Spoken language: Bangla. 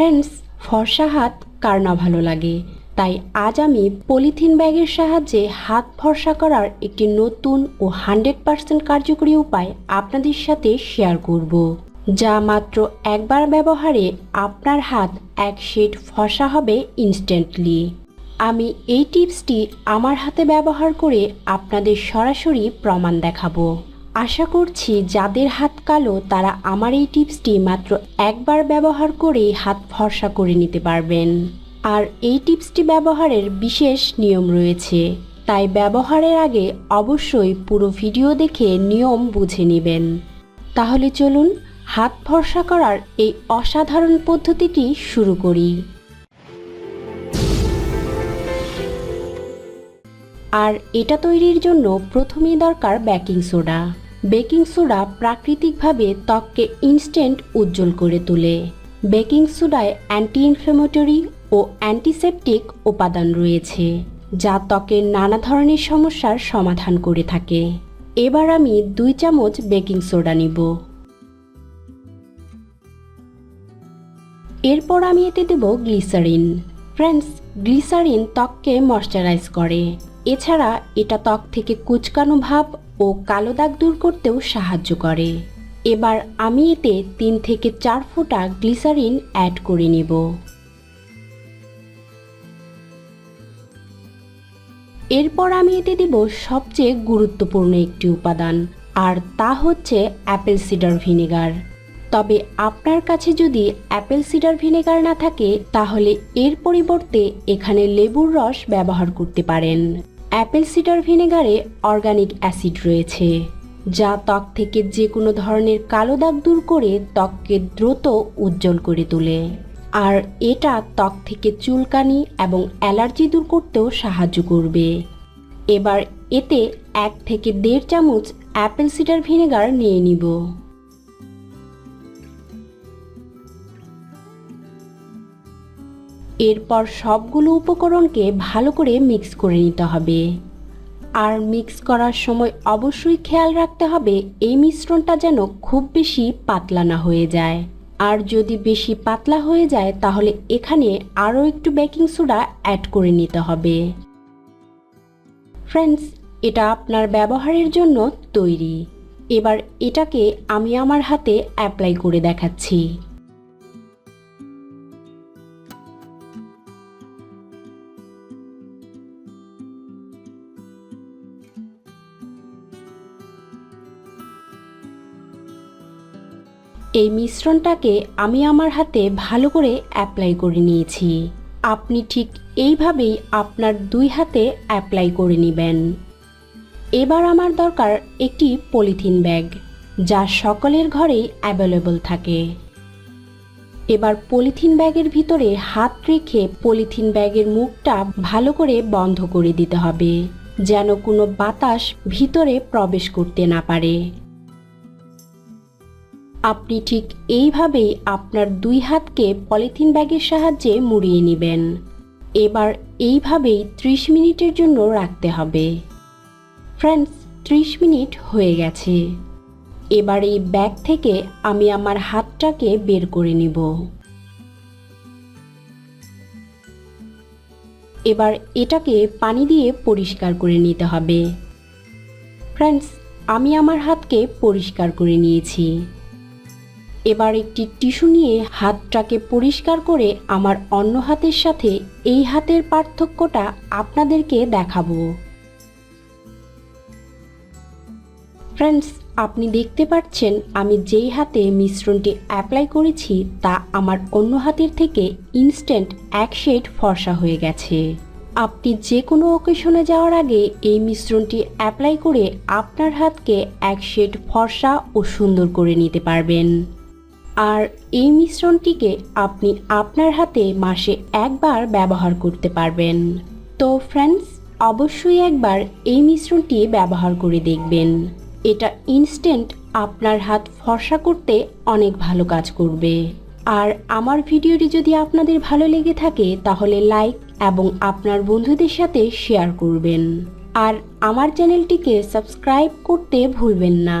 ফ্রেন্ডস ফর্সা হাত কার না ভালো লাগে? তাই আজ আমি পলিথিন ব্যাগের সাহায্যে হাত ফর্সা করার একটি নতুন ও হান্ড্রেড পার্সেন্ট কার্যকরী উপায় আপনাদের সাথে শেয়ার করব। যা মাত্র একবার ব্যবহারে আপনার হাত এক শেড ফর্সা হবে ইনস্ট্যান্টলি আমি এই টিপসটি আমার হাতে ব্যবহার করে আপনাদের সরাসরি প্রমাণ দেখাবো। আশা করছি যাদের হাত কালো, তারা আমার এই টিপসটি মাত্র একবার ব্যবহার করেই হাত ফর্সা করে নিতে পারবেন। আর এই টিপসটি ব্যবহারের বিশেষ নিয়ম রয়েছে। তাই ব্যবহারের আগে অবশ্যই পুরো ভিডিও দেখে নিয়ম বুঝে নেবেন। তাহলে চলুন হাত ফর্সা করার এই অসাধারণ পদ্ধতিটি শুরু করি। আর এটা তৈরির জন্য প্রথমেই দরকার বেকিং সোডা। বেকিং সোডা প্রাকৃতিকভাবে ত্বককে ইনস্ট্যান্ট উজ্জ্বল করে তোলে। বেকিং সোডায় অ্যান্টি ইনফ্লেমেটরি ও অ্যান্টিসেপটিক উপাদান রয়েছে, যা ত্বকের নানা ধরনের সমস্যার সমাধান করে থাকে। এবার আমি দুই চামচ বেকিং সোডা নিব। এরপর আমি এতে দেব গ্লিসারিন। ফ্রেন্ডস, গ্লিসারিন ত্বককে ময়শ্চারাইজ করে। এছাড়া এটা ত্বক থেকে কুচকানো ভাব ও কালো দাগ দূর করতেও সাহায্য করে। এবার আমি এতে তিন থেকে চার ফোঁটা গ্লিসারিন অ্যাড করে নেব। এরপর আমি এতে দেব সবচেয়ে গুরুত্বপূর্ণ একটি উপাদান, আর তা হচ্ছে অ্যাপেল সিডার ভিনেগার। তবে আপনার কাছে যদি অ্যাপেল সিডার ভিনেগার না থাকে, তাহলে এর পরিবর্তে এখানে লেবুর রস ব্যবহার করতে পারেন। অ্যাপেল সিডার ভিনেগারে অর্গানিক অ্যাসিড রয়েছে, যা ত্বক থেকে যে কোনো ধরনের কালো দাগ দূর করে ত্বককে দ্রুত উজ্জ্বল করে তোলে। আর এটা ত্বক থেকে চুলকানি এবং অ্যালার্জি দূর করতেও সাহায্য করবে। এবার এতে এক থেকে দেড় চামচ অ্যাপেল সিডার ভিনেগার নিয়ে নিব। এরপর সবগুলো উপকরণকে ভালো করে মিক্স করে নিতে হবে। আর মিক্স করার সময় অবশ্যই খেয়াল রাখতে হবে, এই মিশ্রণটা যেন খুব বেশি পাতলা না হয়ে যায়। আর যদি বেশি পাতলা হয়ে যায়, তাহলে এখানে আরও একটু বেকিং সোডা অ্যাড করে নিতে হবে। ফ্রেন্ডস এটা আপনার ব্যবহারের জন্য তৈরি। এবার এটাকে আমি আমার হাতে অ্যাপ্লাই করে দেখাচ্ছি। এই মিশ্রণটাকে আমি আমার হাতে ভালো করে অ্যাপ্লাই করে নিয়েছি। আপনি ঠিক এইভাবেই আপনার দুই হাতে অ্যাপ্লাই করে নেবেন। এবার আমার দরকার একটি পলিথিন ব্যাগ, যা সকলের ঘরেই অ্যাভেলেবল থাকে। এবার পলিথিন ব্যাগের ভিতরে হাত রেখে পলিথিন ব্যাগের মুখটা ভালো করে বন্ধ করে দিতে হবে, যেন কোনো বাতাস ভিতরে প্রবেশ করতে না পারে। আপনি ঠিক এইভাবেই আপনার দুই হাতকে পলিথিন ব্যাগের সাহায্যে মুড়িয়ে নেবেন। এবার এইভাবেই ত্রিশ মিনিটের জন্য রাখতে হবে। ফ্রেন্ডস, ত্রিশ মিনিট হয়ে গেছে। এবার এই ব্যাগ থেকে আমি আমার হাতটাকে বের করে নিব। এবার এটাকে পানি দিয়ে পরিষ্কার করে নিতে হবে। ফ্রেন্ডস, আমি আমার হাতকে পরিষ্কার করে নিয়েছি। এবার একটি টিস্যু নিয়ে হাতটাকে পরিষ্কার করে আমার অন্য হাতের সাথে এই হাতের পার্থক্যটা আপনাদেরকে দেখাবো। ফ্রেন্ডস আপনি দেখতে পাচ্ছেন আমি যেই হাতে মিশ্রণটি অ্যাপ্লাই করেছি তা আমার অন্য হাতের থেকে ইনস্ট্যান্ট এক শেড ফর্সা হয়ে গেছে। আপনি যে কোনো অকেশনে যাওয়ার আগে এই মিশ্রণটি অ্যাপ্লাই করে আপনার হাতকে এক শেড ফর্সা ও সুন্দর করে নিতে পারবেন। আর এই মিশ্রণটিকে আপনি আপনার হাতে মাসে একবার ব্যবহার করতে পারবেন। তো ফ্রেন্ডস অবশ্যই একবার এই মিশ্রণটি ব্যবহার করে দেখবেন। এটা ইনস্ট্যান্ট আপনার হাত ফর্সা করতে অনেক ভালো কাজ করবে। আর আমার ভিডিওটি যদি আপনাদের ভালো লেগে থাকে, তাহলে লাইক এবং আপনার বন্ধুদের সাথে শেয়ার করবেন। আর আমার চ্যানেলটিকে সাবস্ক্রাইব করতে ভুলবেন না।